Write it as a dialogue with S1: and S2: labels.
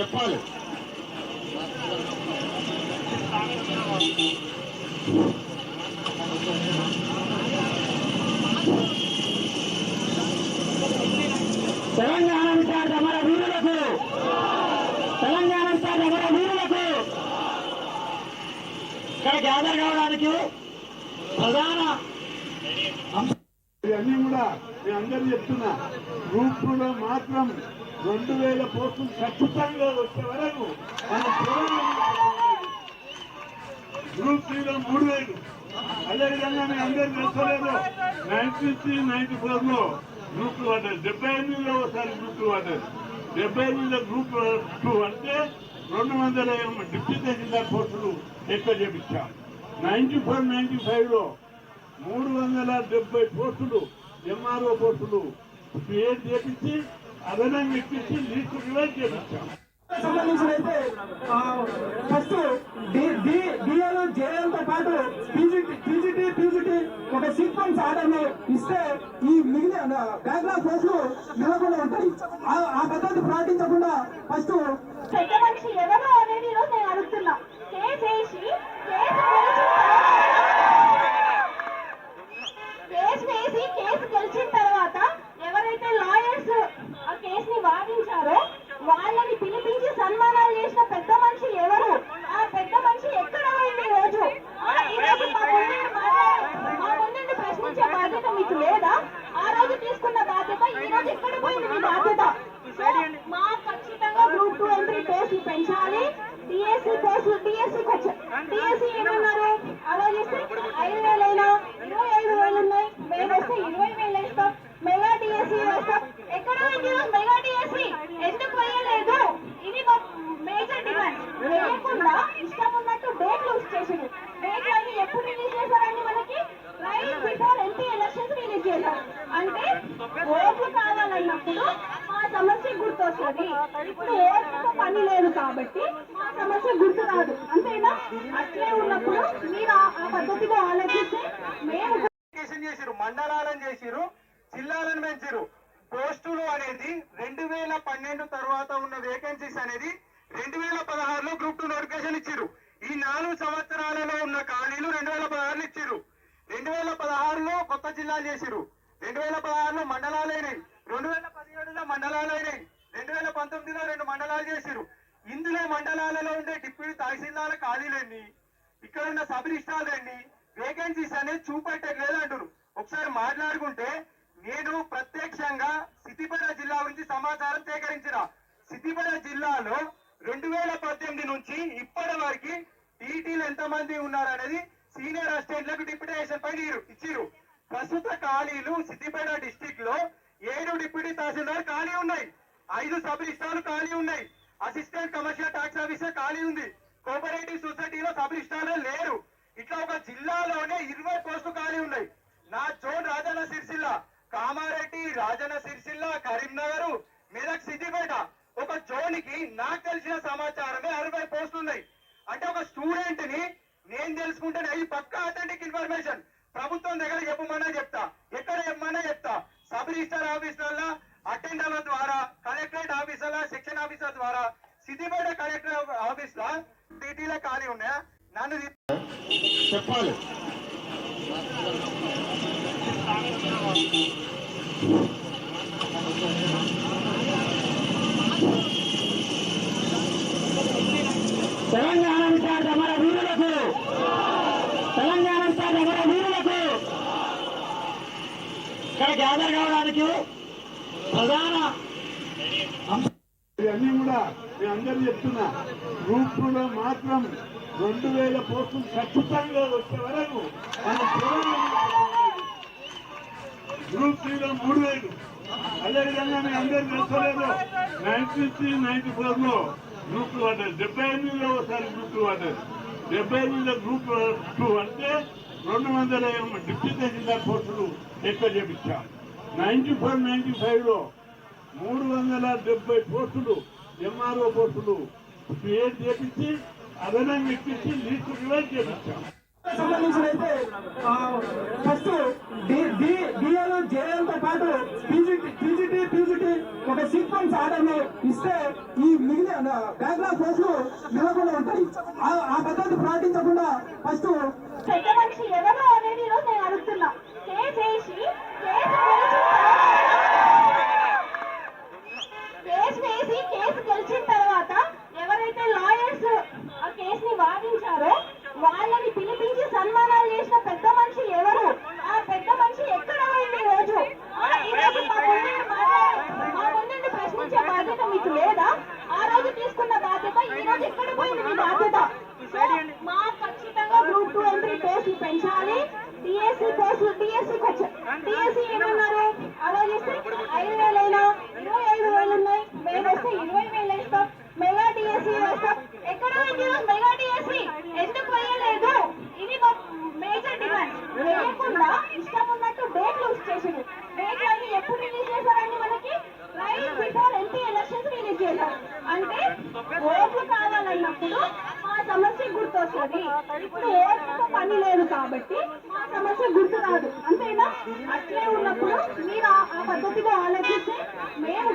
S1: చెప్పాలి. తెలంగాణ సార్ అమర వీరులకు. తెలంగాణ సార్ అమర వీరులకు. ఇక్కడ గ్యాదర్ కావడానికి ప్రధాన
S2: ఇవన్నీ నేను అందరూ చెప్తున్నా గ్రూపులో మాత్రం రెండు వేల పోస్టులు ఖచ్చితంగా వచ్చే వరకు గ్రూప్ త్రీలో మూడు వేలు. అదేవిధంగా మీ అందరూ తెలుసుకోలేదు నైన్టీ త్రీ నైన్టీ ఫోర్లో గ్రూపులు పడ్డారు డెబ్బై ఎనిమిదిలో ఒకసారి గ్రూపులు పడ్డారు డెబ్బై ఎనిమిదిలో గ్రూప్ టూ అంటే రెండు వందల డిప్యూటీ తహసీల్దార్ పోస్టులు ఎక్కువ చేపించాం. నైన్టీ ఫోర్ నైన్టీ ఫైవ్లో మూడు వందల డెబ్బై పోస్టులు ఎంఆర్ఓ పోస్టులు క్రియేట్ చేపించి అదనంగా ఇప్పించి లీస్ట్ రివైజ్ చేపించాం.
S3: ఫస్ట్ డిఏలు పాటు పీజీటీ పీజీటీ పీజీటీ ఒక సీక్వెన్స్ ఆర్డర్ ఇస్తే ఈ మిగిలిన బ్యాక్లాగ్ ఉంటాయి. ఆ- ఆ పద్ధతి పాటించకుండా ఫస్ట్
S4: పెద్ద మనిషి ఎవరు అనేది ఈరోజు నేను అడుగుతున్నా కేసు వేసి కేసు గెలిచిన కేసు వేసి కేసు గెలిచిన తర్వాత ఎవరైతే లాయర్స్ ఆ కేసుని వాదించారో వాళ్ళని పిలిపించి సన్మానాలు చేసిన పెద్ద మనిషి ఎవరు ఆ పెద్ద మనిషి ఎక్కడ పోయింది ఈ రోజు ఆ, ఈ రోజు మా ముందుండి మాట్లాడే- మా ముందుండి ప్రశ్నించే బాధ్యత మీకు లేదా ఆ రోజు తీసుకున్న బాధ్యత ఈ రోజు ఎక్కడ పోయింది మీ బాధ్యత సో, మా ఖచ్చితంగా గ్రూప్ టూ ఎంట్రీ పోస్టులు పెంచాలి. డిఎస్సి పోస్టులు డిఎస్సికి వచ్చాయి డిఎస్సి ఏమన్నారు? ఆలోచిస్తే ఐదు వేలైనా ఇరవై ఐదు వేలు ఉన్నాయి. మేము వస్తే ఇరవై వేలు వేస్తాం. మెగా డిఎస్సి వేస్తాం. ఎక్కడ మెగా డిఎస్సి ఎందుకు వేయలేదు? ఇది మేజర్ డిమాండ్ లేకుండా ఇష్టం ఉన్నట్టు డేట్ లూజ్ చేసింది డేట్ అన్ని ఎప్పుడు రిలీజ్ చేశారండి మనకి? Right before MP elections release చేశారు. అంటే ఓట్లు కావాలన్నప్పుడు సమస్య గుర్తొస్తుంది. ఇప్పుడు ఓట్లతో పని లేదు కాబట్టి మా సమస్య గుర్తు రాదు అంతేనా? అట్లే ఉన్నప్పుడు మీరు ఆ- ఆ పద్ధతిలో ఆలోచిస్తే మేము
S5: చేసిరు మండలాలను చేసిరు జిల్లాలను పెంచిరు పోస్టులు అనేది రెండు వేల పన్నెండు తర్వాత ఉన్న వేకెన్సీస్ అనేది రెండు వేల పదహారులో గ్రూప్ టూ నోటిఫికేషన్ ఇచ్చిరు ఈ నాలుగు సంవత్సరాలలో ఉన్న ఖాళీలు రెండు వేల పదహారులో ఇచ్చిరు రెండు వేల పదహారులో కొత్త జిల్లాలు చేసిరు రెండు వేల పదహారులో మండలాలు అయినాయి. రెండు వేల మండలాలు అయినాయి. రెండు వేల పంతొమ్మిదిలో రెండు మండలాలు చేసిరు ఇందులో మండలాలలో ఉండే డిప్యూటీ తహసీల్దార్ల ఖాళీలన్నీ ఇక్కడ ఉన్న సబ్ రిజిస్ట్రార్లండి వేకెన్సీస్ అనేది చూపెట్టట్లేదు అంటారు ఒకసారి మాట్లాడుకుంటే నేను ప్రత్యక్షంగా సిద్దిపేట జిల్లా గురించి సమాచారం సేకరించిన సిద్దిపేట జిల్లాలో రెండు వేల పద్దెనిమిది నుంచి ఇప్పటి వరకు టీటీలు ఎంతమంది ఉన్నారనేది సీనియర్ అసిస్టెంట్లకు డిప్యూటేషన్ పై ఇచ్చిరు ప్రస్తుత ఖాళీలు సిద్దిపేట డిస్టిక్లో ఏడు డిప్యూటీ తహసీల్దార్ ఖాళీ ఉన్నాయి ఐదు సబ్ రిజిస్ట్రార్లు ఖాళీ ఉన్నాయి. అసిస్టెంట్ కమర్షియల్ ట్యాక్స్ ఆఫీసర్ ఖాళీ ఉంది. కోఆపరేటివ్ సొసైటీలో సబ్ రిజిస్ట్రార్లే లేరు. ఇట్లా ఒక జిల్లాలోనే ఇరవై పోస్టులు ఖాళీ ఉన్నాయి. నా జోన్ రాజన్న సిరిసిల్ల కామారెడ్డి రాజన్న సిరిసిల్ల కరీంనగర్ మెదక్ సిద్దిపేట. ఒక జోన్కి నాకు తెలిసిన సమాచారమే అరవై పోస్టులు ఉన్నాయి. అంటే ఒక స్టూడెంట్ని నేను తెలుసుకుంటే అవి పక్కా అథెంటిక్ ఇన్ఫర్మేషన్ ప్రభుత్వం దగ్గర చెప్పమన్నా చెప్తా. ఎక్కడ చెప్పమన్నా చెప్తా. సబ్ రిజిస్టర్ ఆఫీసర్ల అటెండర్ల ద్వారా కలెక్టరేట్ ఆఫీసర్ల సెక్షన్ ఆఫీసర్ ద్వారా సిద్దిపేట కలెక్టర్ ఆఫీస్లో టీటీలో ఖాళీ ఉన్నాయా? నన్ను
S1: చెప్పాలి. తెలంగాణ సార్ మన వీరులకు. తెలంగాణ సార్ మన వీరులకు. ఇక్కడ గ్యాదర్ కావడానికి ప్రధాన
S2: ఇవన్నీ కూడా నేను అందరూ చెప్తున్నా. గ్రూపులో మాత్రం రెండు వేల పోస్టులు ఖచ్చితంగా వచ్చే వరకు గ్రూప్ త్రీలో మూడు వేలు. అదేవిధంగా నేను అందరూ తెలుసుకోలేదు నైన్టీ త్రీ నైన్టీ ఫోర్లో గ్రూపులు పడ్డారు డెబ్బై ఎనిమిదిలో ఒకసారి గ్రూపులు పడ్డారు డెబ్బై ఎనిమిదిలో గ్రూప్ టూ అంటే రెండు వందల డిప్యూటీ జిల్లా పోస్టులు ఎక్కువ చేపించాం నైన్టీ ఫోర్ నైన్టీ ఫైవ్లో మూడు వందల డెబ్బై పోస్టులు ఎంఆర్ఓ పోస్టులు క్రియేట్ చేపించి అదనంగా ఇప్పించి లీస్ట్ రివైజ్ చేపించాం.
S3: సంబంధించిన అయితే ఫస్ట్ డిఎల్ జేఎల్తో పాటు పీజీటీ పీజీటీ పీజీటీ ఒక సీక్వెన్స్ ఆర్డర్ను ఇస్తే ఈ మిగిలిన బ్యాక్లాగ్ పోస్టులు నిలకుండా ఉంటాయి. ఆ- ఆ పద్ధతి పాటించకుండా ఫస్ట్
S4: పెద్ద మనిషి ఎవరు అనేది ఈరోజు నేను అడుగుతున్నా. కేసు వేసి కేసు గెలిచిన తర్వాత- కేసు వేసి కేసు గెలిచిన తర్వాత ఎవరైతే లాయర్స్ ఆ కేసుని వాదించారో వాళ్ళని పిలిపించి సన్మానాలు చేసిన పెద్ద మనిషి ఎవరు ఆ పెద్ద మనిషి ఎక్కడ పోయింది ఈ రోజు ఆ, ఈ రోజు మా ముందు మాట్లాడే- మా ముందు ప్రశ్నించే బాధ్యత మీకు లేదా ఆ రోజు తీసుకున్న బాధ్యత ఈ రోజు ఎక్కడ పోయింది మీ బాధ్యత సో, మా ఖచ్చితంగా గ్రూప్ టూ ఎంట్రీ పోస్టులు పెంచాలి డిఎస్సి పోస్టులు డిఎస్సి డిఎస్సి ఏమన్నారు? ఆలోచిస్తే ఐదు వేలైనా గుర్తొస్తుంది. ఇప్పుడు పని లేదు కాబట్టి సమస్య గుర్తు రాదు. అంతేనా? అట్లే ఉన్నప్పుడు మీరు ఆ పద్ధతిగా ఆలోచిస్తే మేము